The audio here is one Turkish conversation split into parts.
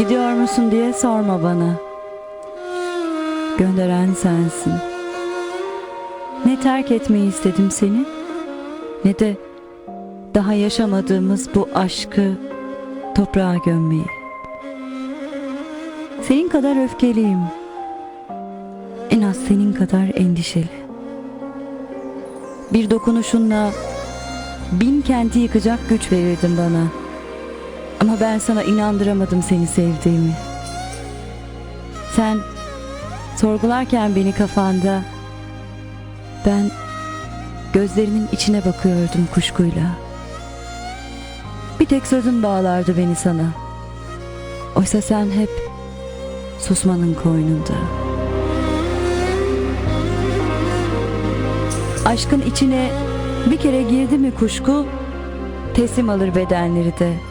Gidiyor musun diye sorma bana. Gönderen sensin. Ne terk etmeyi istedim seni ne de daha yaşamadığımız bu aşkı toprağa gömmeyi. Senin kadar öfkeliyim. En az senin kadar endişeli. Bir dokunuşunla bin kenti yıkacak güç verirdin bana. Ama ben sana inandıramadım seni sevdiğimi. Sen sorgularken beni kafanda ben gözlerinin içine bakıyordum kuşkuyla. Bir tek sözün bağlardı beni sana. Oysa sen hep susmanın koynunda. Aşkın içine bir kere girdi mi kuşku teslim alır bedenleri de.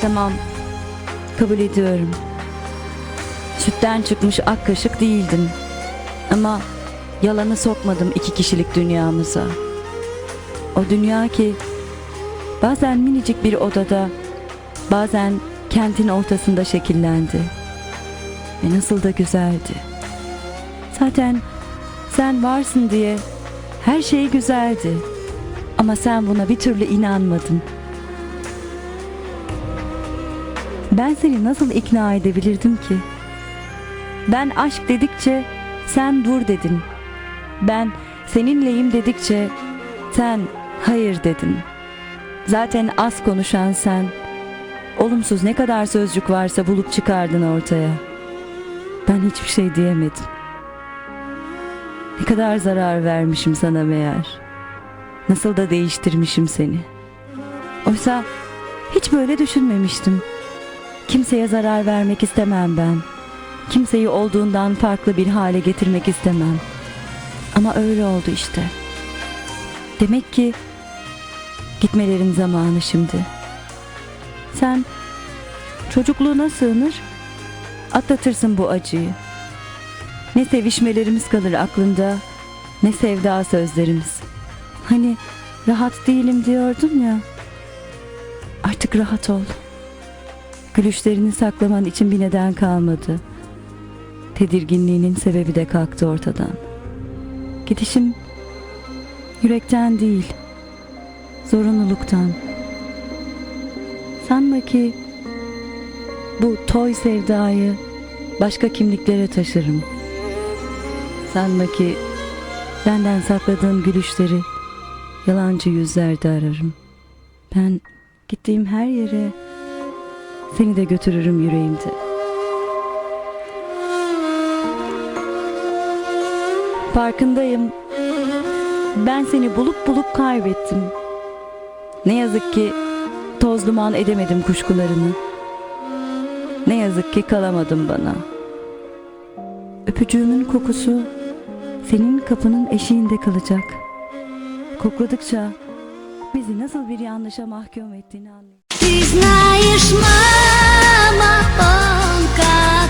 Tamam kabul ediyorum. Sütten çıkmış ak kaşık değildin. Ama yalanı sokmadım iki kişilik dünyamıza. O dünya ki bazen minicik bir odada, bazen kentin ortasında şekillendi. Ve nasıl da güzeldi. Zaten sen varsın diye her şey güzeldi. Ama sen buna bir türlü inanmadın. Ben seni nasıl ikna edebilirdim ki? Ben aşk dedikçe sen dur dedin. Ben seninleyim dedikçe sen hayır dedin. Zaten az konuşan sen. Olumsuz ne kadar sözcük varsa bulup çıkardın ortaya. Ben hiçbir şey diyemedim. Ne kadar zarar vermişim sana meğer. Nasıl da değiştirmişim seni. Oysa hiç böyle düşünmemiştim. Kimseye zarar vermek istemem ben. Kimseyi olduğundan farklı bir hale getirmek istemem. Ama öyle oldu işte. Demek ki gitmelerin zamanı şimdi. Sen çocukluğuna sığınır, atlatırsın bu acıyı. Ne sevişmelerimiz kalır aklında, ne sevda sözlerimiz. Hani rahat değilim diyordun ya. Artık rahat ol. Gülüşlerini saklaman için bir neden kalmadı. Tedirginliğinin sebebi de kalktı ortadan. Gidişim yürekten değil, zorunluluktan. Sanma ki bu toy sevdayı başka kimliklere taşırım. Sanma ki benden sakladığın gülüşleri yalancı yüzlerde ararım. Ben gittiğim her yere seni de götürürüm yüreğimde. Farkındayım. Ben seni bulup bulup kaybettim. Ne yazık ki toz duman edemedim kuşkularını. Ne yazık ki kalamadım bana. Öpücüğümün kokusu senin kapının eşiğinde kalacak. Kokladıkça bizi nasıl bir yanlışa mahkum ettiğini anlayacağım. Ты знаешь, мама, он как